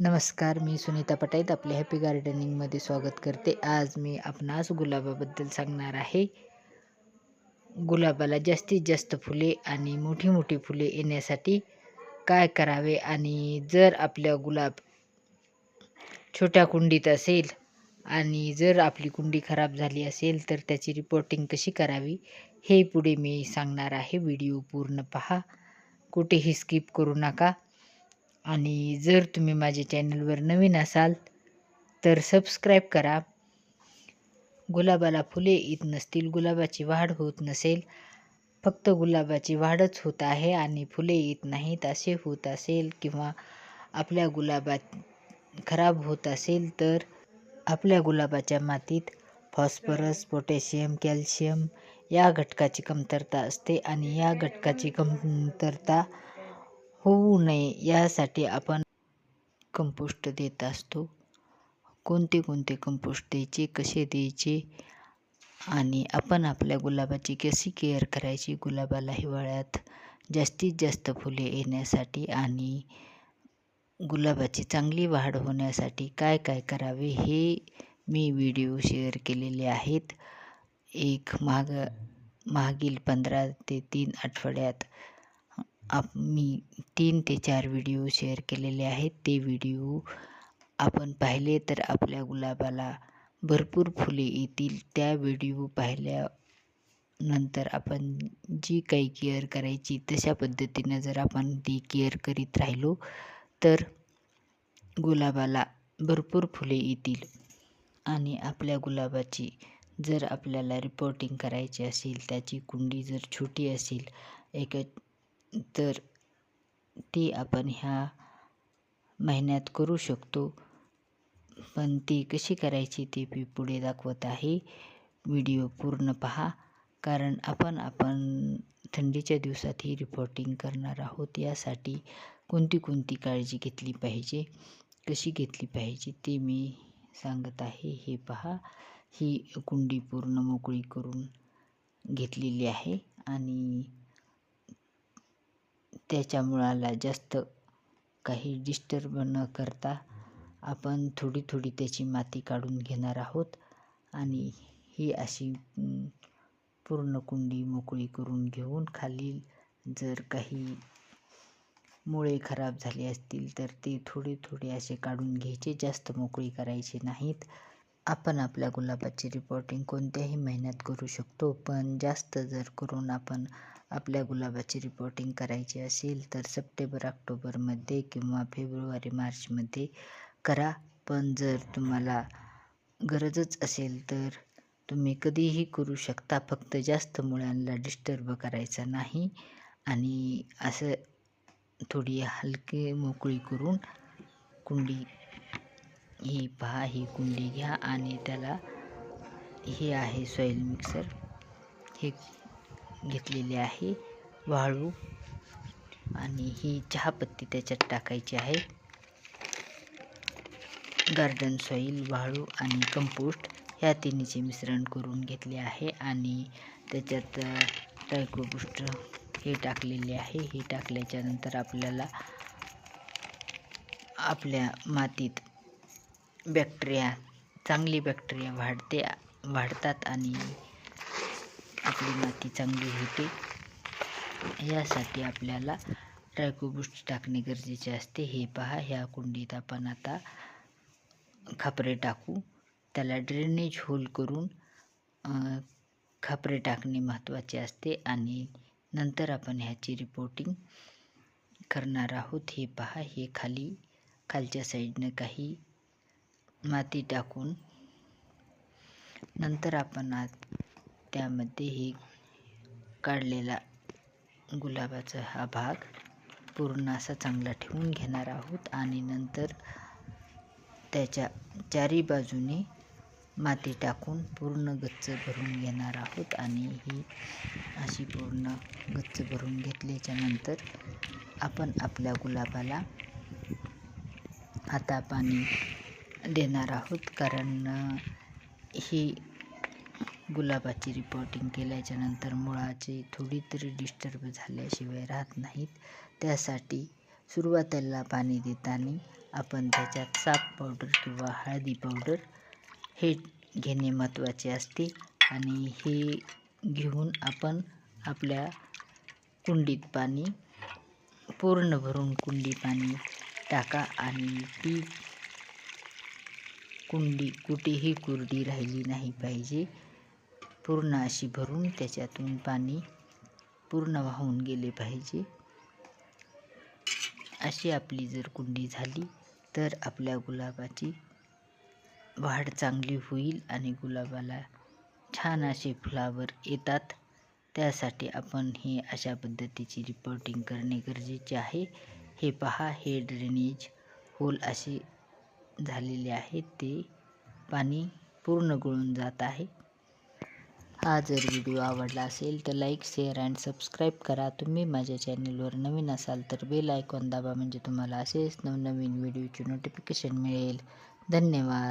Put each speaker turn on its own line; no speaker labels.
नमस्कार मी सुनीता पटाईत आपले हॅपी गार्डनिंगमध्ये स्वागत करते. आज मी आपणास गुलाबाबद्दल सांगणार आहे. गुलाबाला जास्तीत जास्त फुले आणि मोठी मोठी फुले येण्यासाठी काय करावे आणि जर आपल्या गुलाब छोट्या कुंडीत असेल आणि जर आपली कुंडी खराब झाली असेल तर त्याची रिपोर्टिंग कशी करावी हे पुढे मी सांगणार आहे. व्हिडिओ पूर्ण पहा. कुठेही स्किप करू नका. आणि जर तुम्ही माझ्या चॅनलवर नवीन असाल तर सबस्क्राईब करा. गुलाबाला फुले येत नसतील गुलाबाची वाढ होत नसेल फक्त गुलाबाची वाढच होत आहे आणि फुले येत नाहीत असे होत असेल किंवा आपल्या गुलाबात खराब होत असेल तर आपल्या गुलाबाच्या मातीत फॉस्फरस पोटॅशियम कॅल्शियम या घटकाची कमतरता असते आणि या घटकाची कमतरता होऊ नये यासाठी आपण कंपोस्ट देत असतो. कोणते कोणते कंपोस्ट द्यायचे कसे द्यायचे आणि आपण आपल्या गुलाबाची कशी केअर करायची? गुलाबाला हिवाळ्यात जास्तीत जास्त फुले येण्यासाठी आणि गुलाबाची चांगली वाढ होण्यासाठी काय काय करावे हे मी व्हिडिओ शेअर केलेले आहेत. एक माग मागील पंधरा ते तीन आठवड्यात आप मी तीन ते चार व्हिडिओ शेअर केलेले आहेत. ते व्हिडिओ आपण पाहिले तर आपल्या गुलाबाला भरपूर फुले येतील. त्या व्हिडिओ पाहिल्यानंतर आपण जी काही केअर करायची तशा पद्धतीनं जर आपण ती केअर करीत राहिलो तर गुलाबाला भरपूर फुले येतील. आणि आपल्या गुलाबाची जर आपल्याला रिपोर्टिंग करायची असेल त्याची कुंडी जर छोटी असेल एक तर ती आपण ह्या महिन्यात करू शकतो. पण ती कशी करायची ते मी पुढे दाखवत आहे. व्हिडिओ पूर्ण पहा. कारण आपण आपण थंडीच्या दिवसात ही रिपोर्टिंग करणार आहोत. यासाठी कोणती कोणती काळजी घेतली पाहिजे? कशी घेतली पाहिजे ते मी सांगत आहे. हे पहा. ही कुंडी पूर्ण मोकळी करून घेतलेली आहे. आणि त्याच्या मुळाला जास्त काही डिस्टर्ब न करता आपण थोडी थोडी त्याची माती काढून घेणार आहोत. आणि ही अशी पूर्ण कुंडी मोकळी करून घेऊन खाली जर काही मुळे खराब झाले असतील तर ते थोडे थोडे असे काढून घ्यायचे. जास्त मोकळी करायची नाहीत. आपण आपल्या गुलाबाची रिपोर्टिंग कोणत्याही महिन्यात करू शकतो पण जास्त जर करून आपण आपल्या गुलाबाची रिपोर्टिंग करायची असेल तर सप्टेंबर ऑक्टोबरमध्ये किंवा फेब्रुवारी मार्चमध्ये करा. पण जर तुम्हाला गरजच असेल तर तुम्ही कधीही करू शकता फक्त जास्त मुळांना डिस्टर्ब करायचा नाही. आणि असं थोडी हलकी मोकळी करून कुंडी ही पहा ही कुंडी घ्या आणि त्याला हे आहे सॉईल मिक्सर. हे घेतलेले आहे वाळू. आणि ही चहापत्ती त्याच्यात टाकायची आहे. गार्डन सॉईल वाळू आणि कंपोस्ट ह्या तिन्हीचे मिश्रण करून घेतले आहे आणि त्याच्यात टायकोबुस्ट हे टाकलेले आहे. हे टाकल्याच्यानंतर आपल्याला आपल्या मातीत बॅक्टेरिया चांगली बॅक्टेरिया वाढते वाढतात आणि आपली माती चांगली होते. यासाठी आपल्याला ट्रायकोबुस्ट टाकणे गरजेचे असते. हे पहा ह्या कुंडीत आपण आता खापरे टाकू. त्याला ड्रेनेज होल करून खापरे टाकणे महत्त्वाचे असते. आणि नंतर आपण ह्याची रिपोर्टिंग करणार आहोत. हे पहा हे खाली खालच्या साईडनं काही माती टाकून नंतर आपण आज त्यामध्ये हे काढलेला गुलाबाचा हा भाग पूर्ण असा चांगला ठेवून घेणार आहोत आणि नंतर त्याच्या चारी बाजूने माती टाकून पूर्ण गच्च भरून घेणार आहोत आणि ही अशी पूर्ण गच्च भरून घेतल्याच्या नंतर आपण आपल्या गुलाबाला आता पाणी देणार आहोत कारण ही गुलाबाची रिपोर्टिंग केल्याच्यानंतर मुळाचे थोडी तरी डिस्टर्ब झाल्याशिवाय राहत नाहीत. त्यासाठी सुरुवातीला पाणी देताना आपण त्याच्यात साफ पावडर किंवा हळदी पावडर हे घेणे महत्त्वाचे असते आणि हे घेऊन आपण आपल्या कुंडीत पाणी पूर्ण भरून कुंडी पाणी टाका आणि ती कुंडी कुठेही कुरडी राहिली नाही पाहिजे. पूर्ण अशी भरून त्याच्यातून पाणी पूर्ण वाहून गेले पाहिजे. अशी आपली जर कुंडी झाली तर आपल्या गुलाबाची वाढ चांगली होईल आणि गुलाबाला छान असे फ्लावर येतात. त्यासाठी आपण हे अशा पद्धतीची रिपोर्टिंग करणे गरजेचे आहे. हे पहा हे ड्रेनेज होल असे झालेले आहेत ते पाणी पूर्ण गळून जात आहे. हा जर व्हिडिओ आवडला असेल तर लाईक शेअर अँड सबस्क्राईब करा. तुम्ही माझ्या चॅनलवर नवीन असाल तर बेल आयकॉन दाबा. म्हणजे तुम्हाला असेच नवनवीन व्हिडिओची नोटिफिकेशन मिळेल. धन्यवाद.